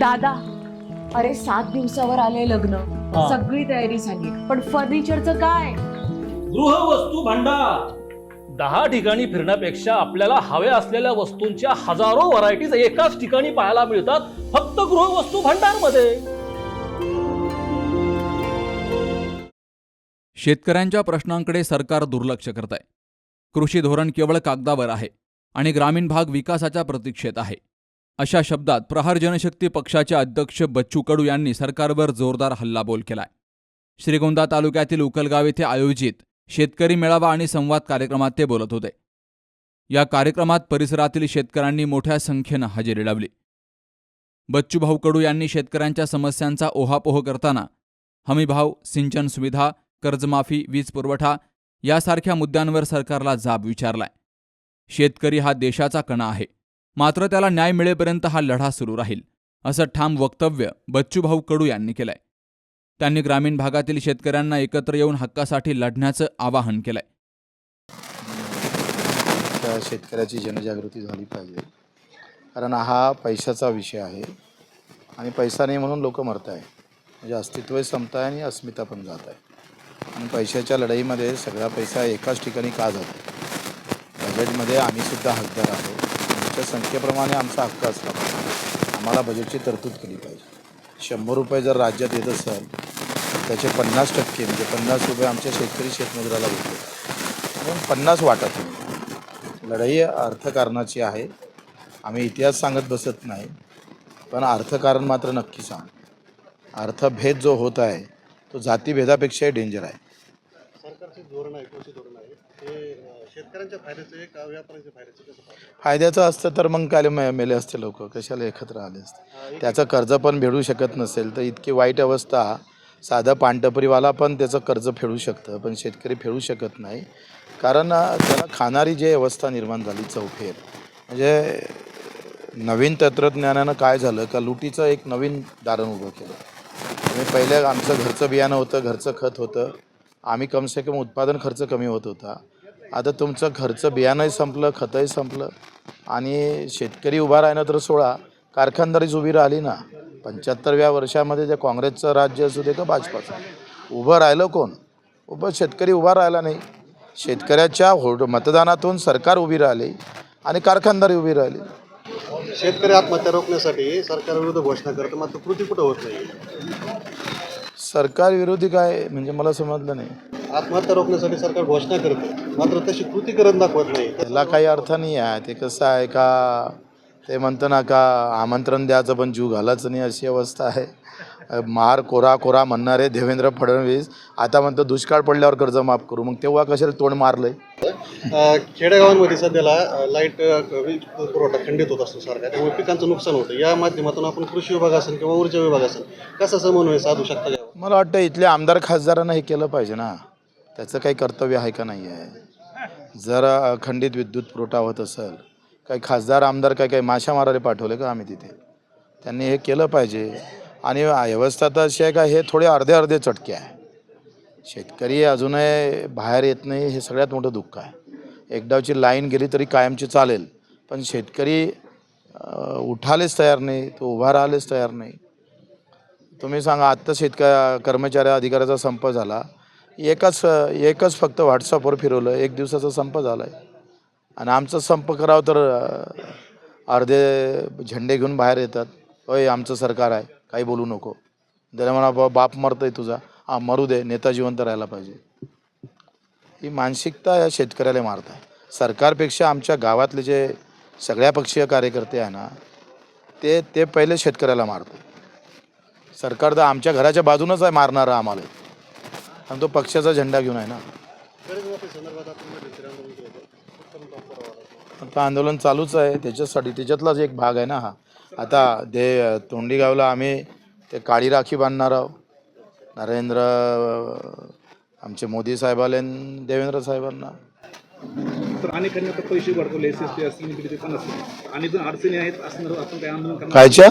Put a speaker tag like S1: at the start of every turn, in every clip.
S1: दादा अरे सात दिवसावर आले लग्न.
S2: हा.
S1: सगळी तयारी झाली. पण फर्निचरचं काय?
S2: गृहवस्तू भांडार. दहा ठिकाणी फिरण्यापेक्षा आपल्याला हव्या असलेल्या वस्तूंच्या हजारो व्हरायटीज एकाच ठिकाणी पाहायला मिळतात फक्त गृहवस्तू भांडारमध्ये
S3: शेतकऱ्यांच्या प्रश्नांकडे सरकार दुर्लक्ष करत आहे कृषी धोरण केवळ कागदावर आहे आणि ग्रामीण भाग विकासाच्या प्रतीक्षेत आहे. अशा शब्दात प्रहार जनशक्ती पक्षाचे अध्यक्ष बच्चू कडू यांनी सरकारवर जोरदार हल्लाबोल केलाय. श्रीगोंदा तालुक्यातील उकलगाव येथे आयोजित शेतकरी मेळावा आणि संवाद कार्यक्रमात ते बोलत होते. या कार्यक्रमात परिसरातील शेतकऱ्यांनी मोठ्या संख्येनं हजेरी लावली. बच्चूभाऊ कडू यांनी शेतकऱ्यांच्या समस्यांचा ओहापोह करताना हमीभाव सिंचन सुविधा कर्जमाफी वीज पुरवठा यासारख्या मुद्द्यांवर सरकारला जाब विचारलाय. शेतकरी हा देशाचा कणा आहे. मात्र त्याला न्याय मिळेपर्यंत हा लढा सुरू राहील असं ठाम वक्तव्य बच्चूभाऊ कडू यांनी केलंय. त्यांनी ग्रामीण भागातील शेतकऱ्यांना एकत्र येऊन हक्कासाठी लढण्याचं आवाहन केलंय.
S4: शेतकऱ्याची जनजागृती झाली पाहिजे. कारण हा पैशाचा विषय आहे आणि पैसा नाही म्हणून लोक मरत आहे म्हणजे अस्तित्वही संपत आहे आणि अस्मिता पण जात आहे आणि पैशाच्या लढाईमध्ये सगळा पैसा एकाच ठिकाणी का जातो बजेटमध्ये आम्हीसुद्धा हकदार आहोत. त्या संख्येप्रमाणे आमचा हक्क असला पाहिजे. आम्हाला बजेटची तरतूद केली पाहिजे. शंभर रुपये जर राज्यात येत असेल त्याचे पन्नास टक्के म्हणजे पन्नास रुपये आमच्या शेतकरी शेतमजुराला भेटले. म्हणून पन्नास वाटत नाही. लढाई अर्थकारणाची आहे. आम्ही इतिहास सांगत बसत नाही. पण अर्थकारण मात्र नक्की सांग. अर्थभेद जो होत आहे तो जातीभेदापेक्षाही डेंजर आहे.
S5: सरकारचे धोरण आहे कृषी धोरण आहे. ते शेतकऱ्यांच्या फायद्याचं आहे का व्यापाऱ्यांच्या फायद्याचं कसं
S4: फायद्याचं असतं तर मग मे- मेले असते लोक. कशाला एकत्र आले असते? त्याचं कर्ज पण फेडू शकत नसेल तर इतकी वाईट अवस्था. साधं पानटपरीवाला पण त्याचं कर्ज फेडू शकतं पण शेतकरी फेडू शकत नाही. कारण अं, त्याला खाणारी जी अवस्था निर्माण झाली चौफेर. म्हणजे नवीन तंत्रज्ञानानं काय झालं का लुटीचं एक नवीन दारण उभं केलं. म्हणजे पहिले आमचं घरचं बियाणं होतं घरचं खत होतं. आम्ही कमसे कम उत्पादन खर्च कमी होत होता. आता तुमचं घरचं बियाणंही संपलं खतही संपलं. आणि शेतकरी उभा राहिला तर सोळा कारखानदारीच उभी राहिली ना पंच्याहत्तरव्या वर्षामध्ये जे काँग्रेसचं राज्य असू दे का भाजपाचं उभं राहिलं कोण? उभं शेतकरी उभा राहिला नाही. शेतकऱ्याच्या हो मतदानातून सरकार उभी राहिली आणि कारखानदारी उभी राहिली.
S5: शेतकरी आत्महत्या रोखण्यासाठी सरकारविरुद्ध घोषणा करतो मात्र कृती कुठं होत नाही?
S4: सरकार विरोधी काय म्हणजे मला समजलं नाही.
S5: आत्महत्या रोखण्यासाठी सरकार घोषणा करतं. मात्र तशी कृती करत दाखवत नाही.
S4: त्याला काही अर्थ नाही आहे. ते कसं आहे का? ते म्हणतं ना का आमंत्रण द्यायचं पण जीव घालायचं नाही अशी अवस्था आहे. मार कोरा कोरा म्हणणारे देवेंद्र फडणवीस आता म्हणतो दुष्काळ पडल्यावर कर्ज माफ करू. मग तेव्हा कशाला तोंड मारलंय?
S5: अं, खेडेगावांमध्ये सध्याला लाइट वीज पुरवठा खंडित होत असतो सारखा त्यामुळे पिकांचं नुकसान होतं. या माध्यमातून आपण कृषी विभाग असेल किंवा ऊर्जा विभाग असेल कसा समन्वय साधू शकता
S4: मला वाटतं इथल्या आमदार खासदारांना हे केलं पाहिजे ना. त्याचं काही कर्तव्य आहे का नाही आहे? जर खंडित विद्युत पुरवठा होत असेल काही खासदार आमदार काही काही माशा मारायला पाठवले का आम्ही तिथे? त्यांनी हे केलं पाहिजे. आणि व्यवस्था तर अशी आहे का हे थोडे अर्धे अर्धे चटके आहे. शेतकरी अजूनही बाहेर येत नाही हे सगळ्यात मोठं दुःख आहे. एकदाची लाईन गेली तरी कायमची चालेल पण शेतकरी उठालेच तयार नाही तो उभा राहिलेच तयार नाही. तुम्ही सांगा आत्ता शेतक कर्मचारी अधिकाऱ्याचा संप झाला. एकच एकच फक्त व्हॉट्सअपवर फिरवलं एक दिवसाचा संप झाला आहे आणि आमचा संप करावं तर अर्धे झेंडे घेऊन बाहेर येतात. होय आमचं सरकार आहे काही बोलू नको. त्याला म्हणा बा बाप मरतोय तुझा. हा मरू दे नेता जिवंत राहायला पाहिजे. ही मानसिकता या शेतकऱ्याला मारत आहे. सरकारपेक्षा आमच्या गावातले जे सगळ्या पक्षीय कार्यकर्ते आहे ना ते ते पहिले शेतकऱ्याला मारतात. सरकार तर आमच्या घराच्या बाजूनच आहे मारणारा आम्हाला. आणि तो पक्षाचा झेंडा घेऊन आहे ना. आता आंदोलन चालूच आहे. त्याच्यासाठी त्याच्यातलाच एक भाग आहे ना हा. आता ते तोंडीगावला आम्ही ते काळी राखी बांधणार आहोत. नरेंद्र आमचे मोदी साहेबाले आणि देवेंद्र साहेबांना.
S6: तर अनेकांनी आता पैसे भरवले एस एस पी असेल इकडे पण असेल आणि जर अडचणी आहेत असणार आपण काही आंदोलन करणार?
S4: कायच्या?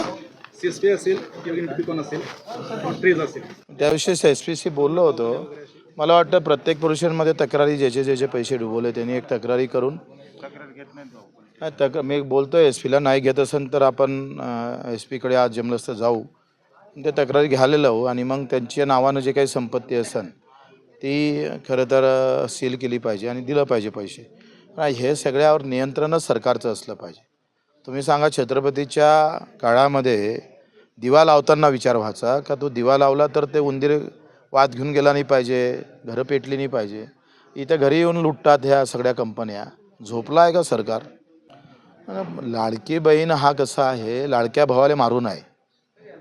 S6: सी एस पी असेल किंवा इलेक्ट्रिक पण असेल किंवा ट्रेज असेल.
S4: त्याविषयी एस पी सी बोललो होतो. मला वाटतं प्रत्येक पुरुषांमध्ये तक्रारी ज्याचे ज्याचे पैसे डुबवले त्यांनी एक तक्रारी करून नाही तक्रार मी बोलतोय एस पीला नाही घेत असेल तर आपण एस पीकडे आज जमलं असतं जाऊ. ते तक्रारी घ्यायला लावू हो आणि मग त्यांच्या नावानं जे काही संपत्ती असेल ती खरं तर सील केली पाहिजे आणि दिलं पाहिजे पैसे. हे सगळ्यावर नियंत्रणच सरकारचं असलं पाहिजे. तुम्ही सांगा छत्रपतीच्या काळामध्ये दिवा लावताना विचार व्हायचा का तो दिवा लावला तर ते उंदीर वाद घेऊन गेला नाही पाहिजे घरं पेटली नाही पाहिजे. इथं घरी येऊन लुटतात ह्या सगळ्या कंपन्या. झोपला आहे का सरकार? लाडकी बहीण हा कसा आहे? लाडक्या भावाला मारून आहे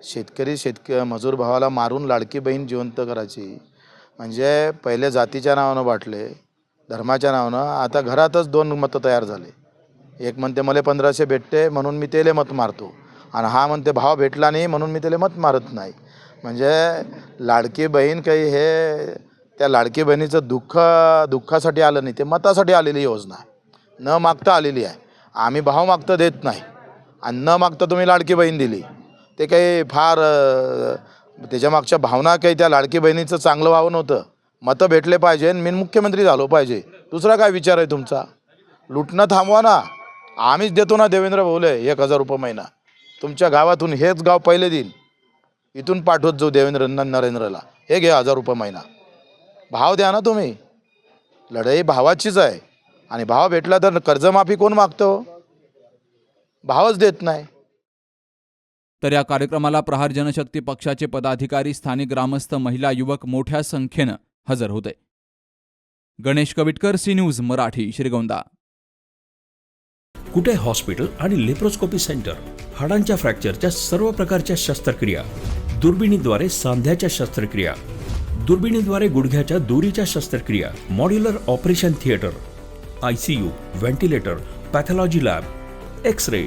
S4: शेतकरी शेतक मजूर भावाला मारून लाडकी बहीण जिवंत करायची. म्हणजे पहिले जातीच्या नावानं वाटले धर्माच्या नावानं आता घरातच दोन मतं तयार झाले. एक म्हणते मला पंधराशे भेटते म्हणून मी त्याला मत मारतो. आणि हा म्हणते भाव भेटला नाही म्हणून मी त्याला मत मारत नाही. म्हणजे लाडकी बहीण काही हे त्या लाडकी बहिणीचं दुःख दुःखासाठी आलं नाही ते मतासाठी आलेली योजना आहे. न मागता आलेली आहे. आम्ही भाव मागता देत नाही. आणि न मागता तुम्ही लाडकी बहीण दिली. ते काही फार त्याच्यामागच्या भावना काही त्या लाडकी बहिणीचं चांगलं व्हावं नव्हतं. मतं भेटले पाहिजे आणि मी मुख्यमंत्री झालो पाहिजे. दुसरा काय विचार आहे तुमचा? लुटणं थांबवा ना. आम्हीच देतो ना देवेंद्र भाऊले एक हजार रुपये महिना. तुमच्या गावातून हेच गाव पहिले देईन. इथून पाठवत जाऊ देवेंद्र नरेंद्रला. हे घ्या हजार रुपये महिना. भाव द्या ना तुम्ही. लढाई भावाचीच आहे. आणि भाव भेटला तर कर्जमाफी कोण मागतो हो? भावच देत नाही.
S3: तर या कार्यक्रमाला प्रहार जनशक्ती पक्षाचे पदाधिकारी स्थानिक ग्रामस्थ महिला युवक मोठ्या संख्येनं हजर होते. Ganesh Kavitkar C news Marathi Shrigonda.
S7: Kute hospital आणि लेप्रोस्कोपी सेंटर? हाडांच्या फ्रॅक्चरच्या सर्व प्रकारच्या शस्त्रक्रिया. दुर्बिणीद्वारे सांध्याच्या शस्त्रक्रिया. दुर्बिणीद्वारे गुडघ्याच्या दोरीच्या शस्त्रक्रिया. Modular operation theatre. I C U ventilator pathology lab. X ray